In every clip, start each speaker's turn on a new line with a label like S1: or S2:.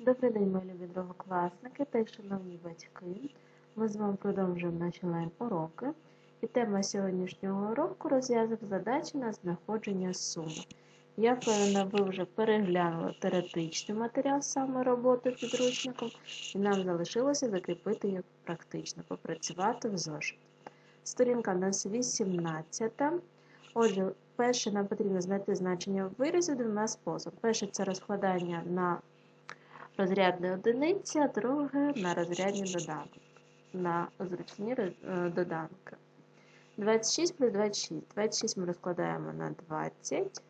S1: Добрий день, мої любі другокласники та й шановні батьки. Ми з вами продовжуємо наші лайн-уроки. І тема сьогоднішнього уроку розв'язок задачі на знаходження суми. Я впевнена, ви вже переглянули теоретичний матеріал саме роботи підручником, і нам залишилося закріпити їх практично, попрацювати в зошит. Сторінка у нас 18. Отже, перше нам потрібно знайти значення виразів двома способами. Перше це розкладання на розрядні одиниці, а друге на розрядні доданки, на зручні е, доданки. 26 плюс 26. 26 ми розкладаємо на 20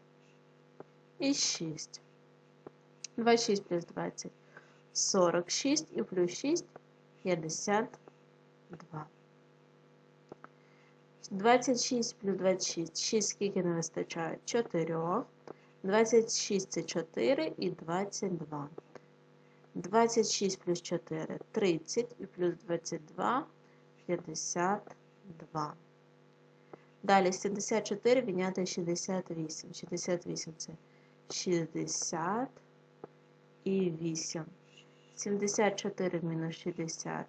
S1: і 6. 26 плюс 20 46 і плюс 6 52. 26 плюс 26. 6 скільки не вистачає? 4. 26 це 4 і 22. 26 плюс 4 30 і плюс 22 52. Далі 74 відняти 68. 68 це 60 і 8. 74 мінус 60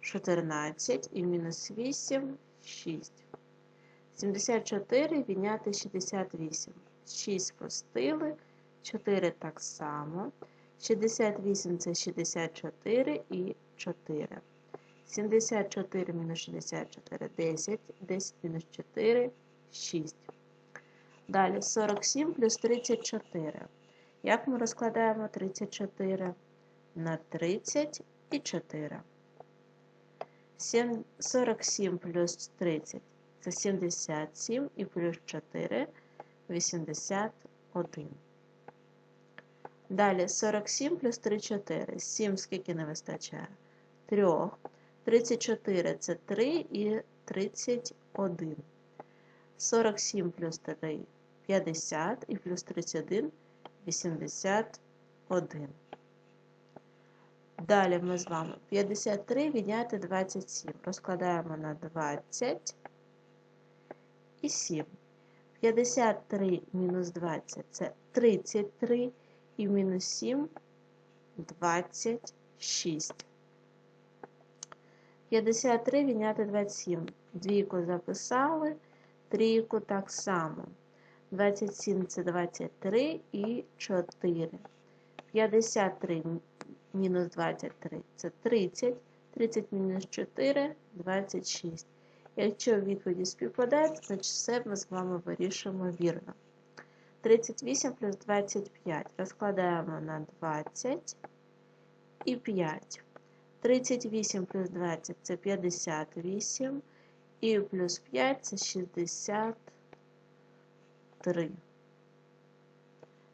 S1: 14 і мінус 8 6. 74 відняти 68. 6 простили, 4 так само. 68 це 64 і 4. 74 мінус 64 10, 10 мінус 4 6. Далі 47 плюс 34. Як ми розкладаємо 34 на 30 і 4? 47 плюс 30 це 77 і плюс 4 81. Далі 47 плюс 34. 7 скільки не вистачає? 3. 34 це 3 і 31. 47 плюс 3 50 і плюс 31 81. Далі ми з вами 53 відняти 27. Розкладаємо на 20 і 7. 53 мінус 20 це 33 і мінус 7 26. 53 відняти 27. Двійку записали, трійку так само. 27 це 23 і 4. 53 мінус 23 це 30. 30 мінус 4 26. Якщо відповіді співпадають, значить все ми з вами вирішуємо вірно. 38 плюс 25 розкладаємо на 20 і 5. 38 плюс 20 це 58, і плюс 5 це 63.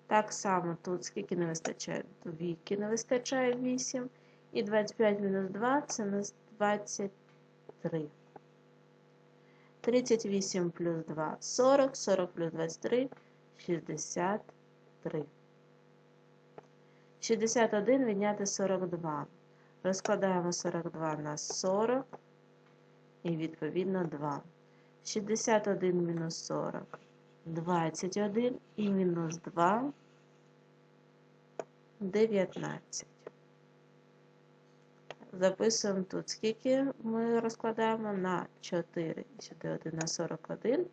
S1: Так само тут скільки не вистачає? Двійки не вистачає 8. І 25 мінус 2 це у нас 23. 38 плюс 2 40, 40 плюс 23 63. 61 відняти 42. Розкладаємо 42 на 40 і відповідно 2. 61 мінус 40 21 і мінус 2 19. Записуємо тут, скільки ми розкладаємо на 4. Сюди 1 на 41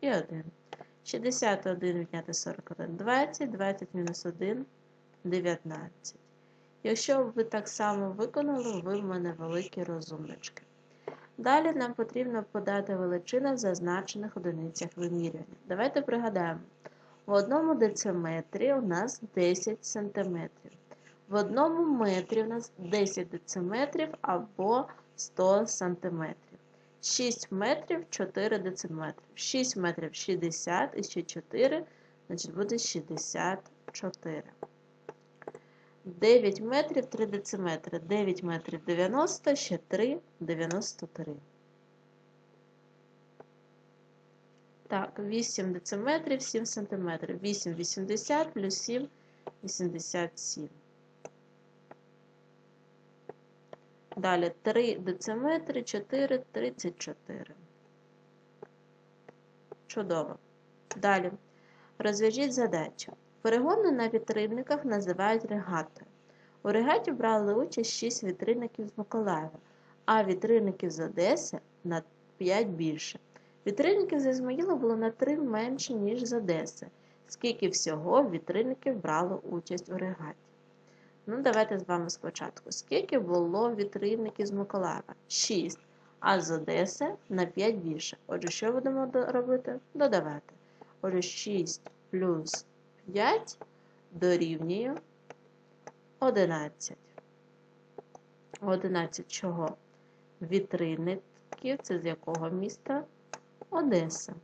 S1: і 1. 61 відняти 41 20, 20 мінус 1 19. Якщо ви так само виконали, ви в мене великі розумнички. Далі нам потрібно подати величини в зазначених одиницях вимірювання. Давайте пригадаємо, в одному дециметрі у нас 10 см. В одному метрі у нас 10 дециметрів або 100 см. 6 метрів 4 дециметрів. 6 метрів 60 і ще 4, значить буде 64. 9 метрів 3 дециметри. 9 метрів 90, ще 3 93. Так, 8 дециметрів 7 сантиметрів. 8 80 плюс 7 87. Далі 3 дециметри, 4, 34. Чудово. Далі. Розв'яжіть задачу. Перегони на вітрильниках називають регатою. У регаті брали участь 6 вітринників з Миколаєва, а вітринників з Одеси на 5 більше. Вітринників з Ізмаїла було на 3 менше, ніж з Одеси. Скільки всього вітринників брало участь у регаті? Ну, давайте з вами спочатку. Скільки було вітринників з Миколаєва? 6. А з Одеси на 5 більше. Отже, що будемо робити? Додавати. Отже, 6 плюс 5 дорівнює 11. 11 чого? Вітринників. Це з якого міста? Одеса.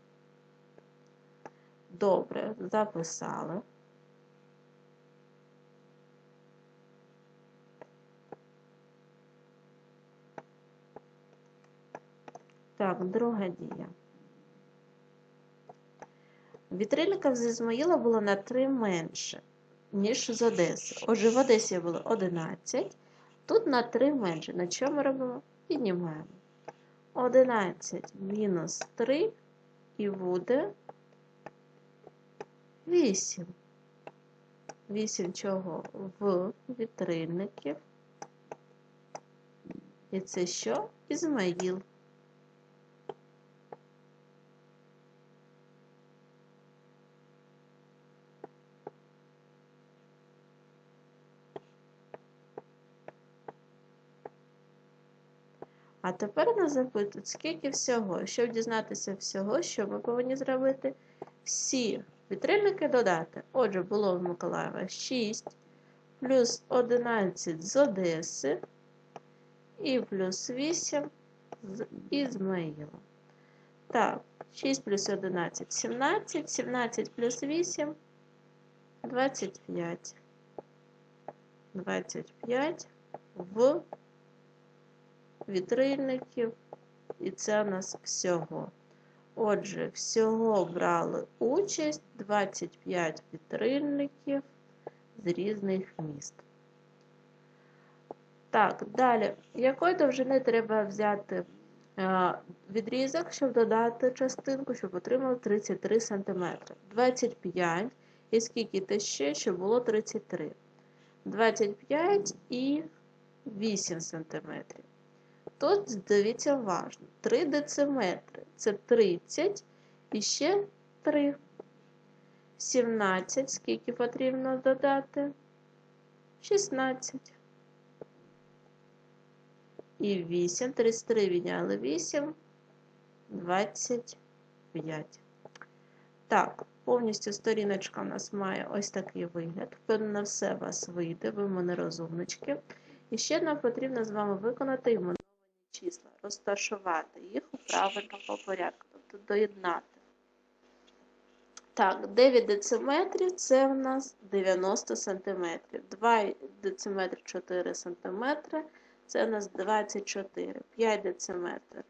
S1: Добре, записали. Так, друга дія. Вітрильників з Ізмаїла було на 3 менше, ніж з Одеси. Отже, в Одесі було 11, тут на 3 менше. На чому ми робимо? Піднімаємо. 11 мінус 3 і буде 8. 8 чого? В вітрильників. І це що? Ізмаїл. А тепер нас запитують, скільки всього. Щоб дізнатися всього, що ми повинні зробити? Всі вітрильники додати. Отже, було в Миколаєва 6 плюс 11 з Одеси і плюс 8 з Ізмаїла. Так, 6 плюс 11 17, 17 плюс 8 25. 25 в вітрильників, і це у нас всього. Отже, всього брали участь 25 вітрильників з різних міст. Так, далі, якої довжини треба взяти е, відрізок, щоб додати частинку, щоб отримали 33 см. 25 і скільки те ще, щоб було 33. 25 і 8 см. Тут, дивіться уважно, 3 дециметри – це 30 і ще 3. 17, скільки потрібно додати? 16. І 8, 33 відняли 8, 25. Так, повністю сторіночка у нас має ось такий вигляд. Впевнена, все вас вийде, ви мене розумнички. І ще нам потрібно з вами виконати іменовані числа, розташувати їх у правильному порядку, тобто доєднати. Так, 9 дециметрів це в нас 90 сантиметрів. 2 дециметри 4 сантиметри це у нас 24. 5 дециметрів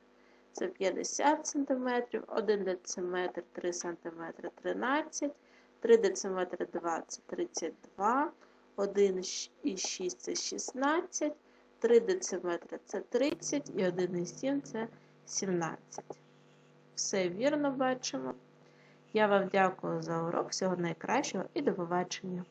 S1: це 50 сантиметрів. 1 дециметр 3 сантиметри 13. 3 дециметри 20 32. 1,6 це 16. 3 дециметри це 30 і 1,7 це 17. Все вірно бачимо. Я вам дякую за урок. Всього найкращого і до побачення.